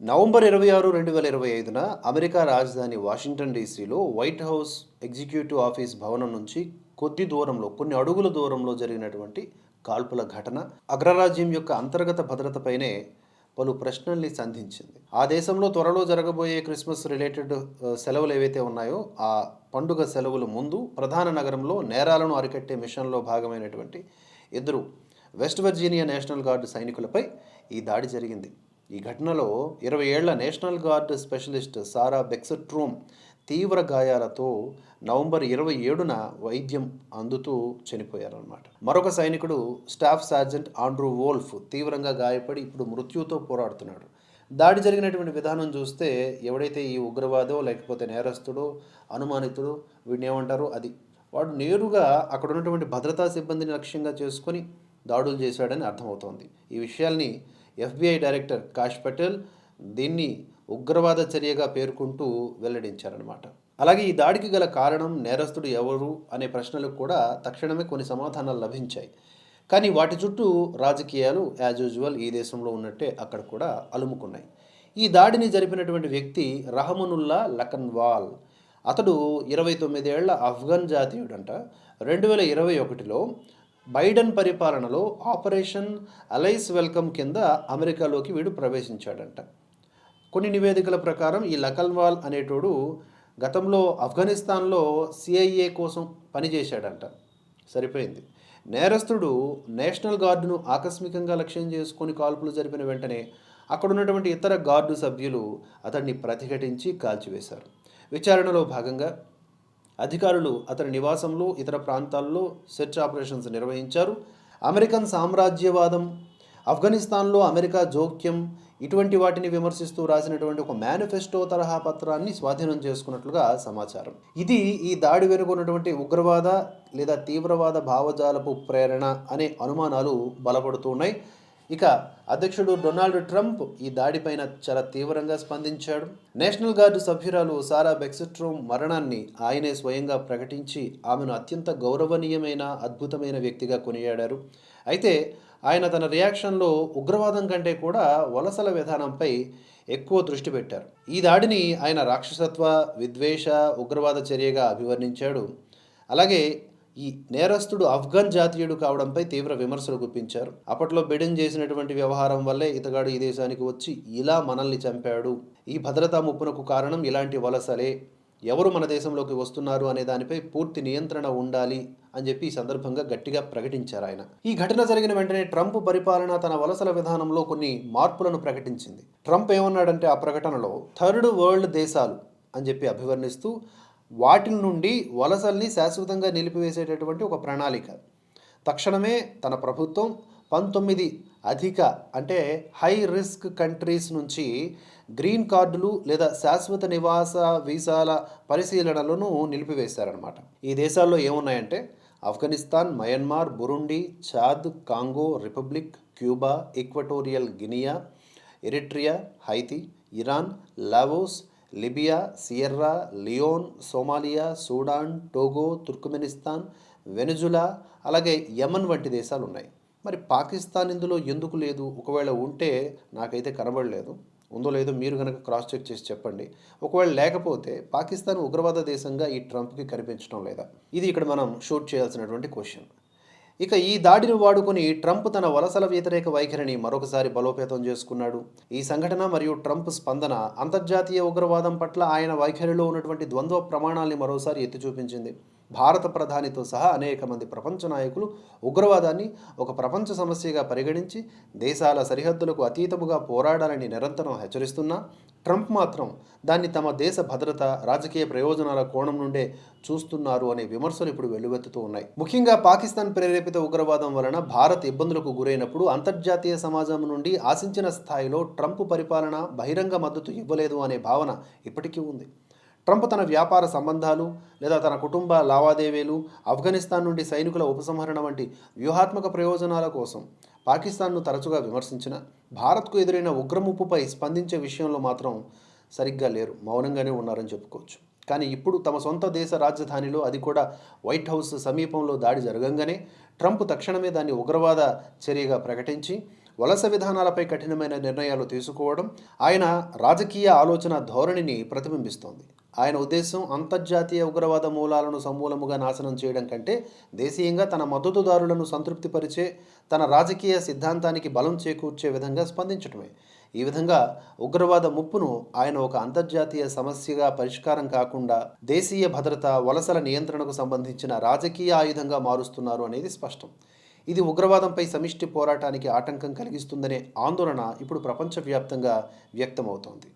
November ఇరవై ఆరు రెండు వేల ఇరవై ఐదున అమెరికా రాజధాని వాషింగ్టన్ డీసీలో వైట్ హౌస్ ఎగ్జిక్యూటివ్ ఆఫీస్ భవనం నుంచి కొద్ది దూరంలో కొన్ని అడుగుల దూరంలో జరిగినటువంటి కాల్పుల ఘటన అగ్రరాజ్యం యొక్క అంతర్గత భద్రతపైనే పలు ప్రశ్నల్ని సంధించింది. ఆ దేశంలో త్వరలో జరగబోయే క్రిస్మస్ రిలేటెడ్ సెలవులు ఏవైతే ఉన్నాయో ఆ పండుగ సెలవుల ముందు ప్రధాన నగరంలో నేరాలను అరికట్టే మిషన్లో భాగమైనటువంటి ఇద్దరు వెస్ట్ వర్జీనియా నేషనల్ గార్డు సైనికులపై ఈ దాడి జరిగింది. ఈ ఘటనలో ఇరవై ఏళ్ళ national guard specialist Sarah Beckstrom తీవ్ర గాయాలతో నవంబర్ ఇరవై ఏడున వైద్యం అందుతూ చనిపోయారన్నమాట. మరొక సైనికుడు స్టాఫ్ సార్జెంట్ ఆండ్రూ వోల్ఫ్ తీవ్రంగా గాయపడి ఇప్పుడు మృత్యుతో పోరాడుతున్నాడు. దాడి జరిగినటువంటి విధానం చూస్తే ఎవడైతే ఈ ఉగ్రవాదో లేకపోతే నేరస్తుడో అనుమానితుడో వీడిని ఏమంటారో అది. వాడు నేరుగా అక్కడ ఉన్నటువంటి భద్రతా సిబ్బందిని లక్ష్యంగా చేసుకొని దాడులు చేశాడని అర్థమవుతోంది. ఈ విషయాల్ని ఎఫ్బిఐ డైరెక్టర్ కాష్ పటేల్ దీన్ని ఉగ్రవాద చర్యగా పేర్కొంటూ వెల్లడించారనమాట అలాగే ఈ దాడికి గల కారణం నేరస్తుడు ఎవరు అనే ప్రశ్నలకు కూడా తక్షణమే కొన్ని సమాధానాలు లభించాయి. కానీ వాటి చుట్టూ రాజకీయాలు యాజ్ యూజువల్ ఈ దేశంలో ఉన్నట్టే అక్కడ కూడా అలుముకున్నాయి. ఈ దాడిని జరిపినటువంటి వ్యక్తి రహమనుల్లా లఖన్వాల్. అతడు ఇరవై తొమ్మిదేళ్ళ ఆఫ్ఘన్ జాతీయుడంట. రెండు వేల ఇరవై ఒకటిలో బైడెన్ పరిపాలనలో ఆపరేషన్ అలైస్ వెల్కమ్ కింద అమెరికాలోకి వీడు ప్రవేశించాడంట. కొన్ని నివేదికల ప్రకారం ఈ లకల్వాల్ అనేటోడు గతంలో ఆఫ్ఘనిస్తాన్లో సిఐఏ కోసం పనిచేశాడంట. సరిపోయింది. నేరస్తుడు నేషనల్ గార్డును ఆకస్మికంగా లక్ష్యం చేసుకొని కాల్పులు జరిపిన వెంటనే అక్కడ ఉన్నటువంటి ఇతర గార్డు సభ్యులు అతన్ని ప్రతిఘటించి కాల్చివేశారు. విచారణలో భాగంగా అధికారులు అతని నివాసంలో ఇతర ప్రాంతాల్లో సెర్చ్ ఆపరేషన్స్ నిర్వహించారు. అమెరికన్ సామ్రాజ్యవాదం ఆఫ్ఘనిస్తాన్లో అమెరికా జోక్యం ఇటువంటి వాటిని విమర్శిస్తూ రాసినటువంటి ఒక మేనిఫెస్టో తరహా పత్రాన్ని స్వాధీనం చేసుకున్నట్లుగా సమాచారం. ఇది ఈ దాడి వెనుకున్నటువంటి ఉగ్రవాద లేదా తీవ్రవాద భావజాలపు ప్రేరణ అనే అనుమానాలు బలపడుతున్నాయి ఇక అధ్యక్షుడు డొనాల్డ్ ట్రంప్ ఈ దాడిపైన చాలా తీవ్రంగా స్పందించాడు. నేషనల్ గార్డు సభ్యురాలు సారా బెక్సిట్రోమ్ మరణాన్ని ఆయనే స్వయంగా ప్రకటించి ఆమెను అత్యంత గౌరవనీయమైన అద్భుతమైన వ్యక్తిగా కొనియాడారు. అయితే ఆయన తన రియాక్షన్లో ఉగ్రవాదం కంటే కూడా వలసల విధానంపై ఎక్కువ దృష్టి పెట్టారు. ఈ దాడిని ఆయన రాక్షసత్వ విద్వేష ఉగ్రవాద చర్యగా అభివర్ణించాడు. అలాగే ఈ నేరస్తుడు ఆఫ్ఘన్ జాతీయుడు కావడంపై తీవ్ర విమర్శలు గుప్పించారు. అప్పట్లో బిడెన్ చేసినటువంటి వ్యవహారం వల్లే ఇతగాడు ఈ దేశానికి వచ్చి ఇలా మనల్ని చంపాడు. ఈ భద్రతా ముప్పునకు కారణం ఇలాంటి వలసలే. ఎవరు మన దేశంలోకి వస్తున్నారు అనే దానిపై పూర్తి నియంత్రణ ఉండాలి అని చెప్పి ఈ సందర్భంగా గట్టిగా ప్రకటించారు ఆయన. ఈ ఘటన జరిగిన వెంటనే ట్రంప్ పరిపాలన తన వలసల విధానంలో కొన్ని మార్పులను ప్రకటించింది. ట్రంప్ ఏమన్నాడంటే ఆ ప్రకటనలో థర్డ్ వరల్డ్ దేశాలు అని చెప్పి అభివర్ణిస్తూ వాటి నుండి వలసల్ని శాశ్వతంగా నిలిపివేసేటటువంటి ఒక ప్రణాళిక. తక్షణమే తన ప్రభుత్వం పంతొమ్మిది అధిక అంటే హై రిస్క్ కంట్రీస్ నుంచి గ్రీన్ కార్డులు లేదా శాశ్వత నివాస వీసాల పరిశీలనలను నిలిపివేశారనమాట ఈ దేశాల్లో ఏమున్నాయంటే Afghanistan Myanmar Burundi Chad Congo Republic Cuba Equatorial Guinea Eritrea Haiti Iran Laos Libya Sierra Leone Somalia Sudan Togo Turkmenistan Venezuela అలాగే యమన్ వంటి దేశాలు ఉన్నాయి మరి పాకిస్తాన్ ఇందులో ఎందుకు లేదు? ఒకవేళ ఉంటే నాకైతే కనబడలేదు. ఉందో లేదో మీరు కనుక క్రాస్ చెక్ చేసి చెప్పండి. ఒకవేళ లేకపోతే పాకిస్తాన్ ఉగ్రవాద దేశంగా ఈ ట్రంప్కి కనిపించడం లేదా? ఇది ఇక్కడ మనం షూట్ చేయాల్సినటువంటి క్వశ్చన్. ఇక ఈ దాడిని వాడుకుని ట్రంప్ తన వలసల వ్యతిరేక వైఖరిని మరొకసారి బలోపేతం చేసుకున్నాడు. ఈ సంఘటన మరియు ట్రంప్ స్పందన అంతర్జాతీయ ఉగ్రవాదం పట్ల ఆయన వైఖరిలో ఉన్నటువంటి ద్వంద్వ ప్రమాణాల్ని మరోసారి ఎత్తి చూపించింది భారత ప్రధానితో సహా అనేక మంది ప్రపంచ నాయకులు ఉగ్రవాదాన్ని ఒక ప్రపంచ సమస్యగా పరిగణించి దేశాల సరిహద్దులకు అతీతముగా పోరాడాలని నిరంతరం హెచ్చరిస్తున్నా ట్రంప్ మాత్రం దాన్ని తమ దేశ భద్రత రాజకీయ ప్రయోజనాల కోణం నుండే చూస్తున్నారు అనే విమర్శలు ఇప్పుడు వెల్లువెత్తుతూ ఉన్నాయి. ముఖ్యంగా పాకిస్తాన్ ప్రేరేపిత ఉగ్రవాదం వలన భారత్ ఇబ్బందులకు గురైనప్పుడు అంతర్జాతీయ సమాజం నుండి ఆశించిన స్థాయిలో ట్రంప్ పరిపాలన బహిరంగ మద్దతు ఇవ్వలేదు అనే భావన ఇప్పటికీ ఉంది. ట్రంప్ తన వ్యాపార సంబంధాలు లేదా తన కుటుంబ లావాదేవీలు ఆఫ్ఘనిస్తాన్ నుండి సైనికుల ఉపసంహరణ వంటి వ్యూహాత్మక ప్రయోజనాల కోసం పాకిస్తాన్ను తరచుగా విమర్శించిన భారత్కు ఎదురైన ఉగ్రముప్పుపై స్పందించే విషయంలో మాత్రం సరిగ్గా లేరు. మౌనంగానే ఉన్నారని చెప్పుకోవచ్చు. కానీ ఇప్పుడు తమ సొంత దేశ రాజధానిలో అది కూడా వైట్ హౌస్ సమీపంలో దాడి జరగంగానే ట్రంప్ తక్షణమే దాన్ని ఉగ్రవాద చర్యగా ప్రకటించి వలస విధానాలపై కఠినమైన నిర్ణయాలు తీసుకోవడం ఆయన రాజకీయ ఆలోచన ధోరణిని ప్రతిబింబిస్తోంది. ఆయన ఉద్దేశం అంతర్జాతీయ ఉగ్రవాద మూలాలను సమూలముగా నాశనం చేయడం కంటే దేశీయంగా తన మద్దతుదారులను సంతృప్తిపరిచే తన రాజకీయ సిద్ధాంతానికి బలం చేకూర్చే విధంగా స్పందించడమే ఈ విధంగా ఉగ్రవాద ముప్పును ఆయన ఒక అంతర్జాతీయ సమస్యగా పరిష్కారం కాకుండా దేశీయ భద్రత వలసల నియంత్రణకు సంబంధించిన రాజకీయ ఆయుధంగా మారుస్తున్నారు అనేది స్పష్టం. ఇది ఉగ్రవాదంపై సమిష్టి పోరాటానికి ఆటంకం కలిగిస్తుందనే ఆందోళన ఇప్పుడు ప్రపంచవ్యాప్తంగా వ్యక్తమవుతోంది.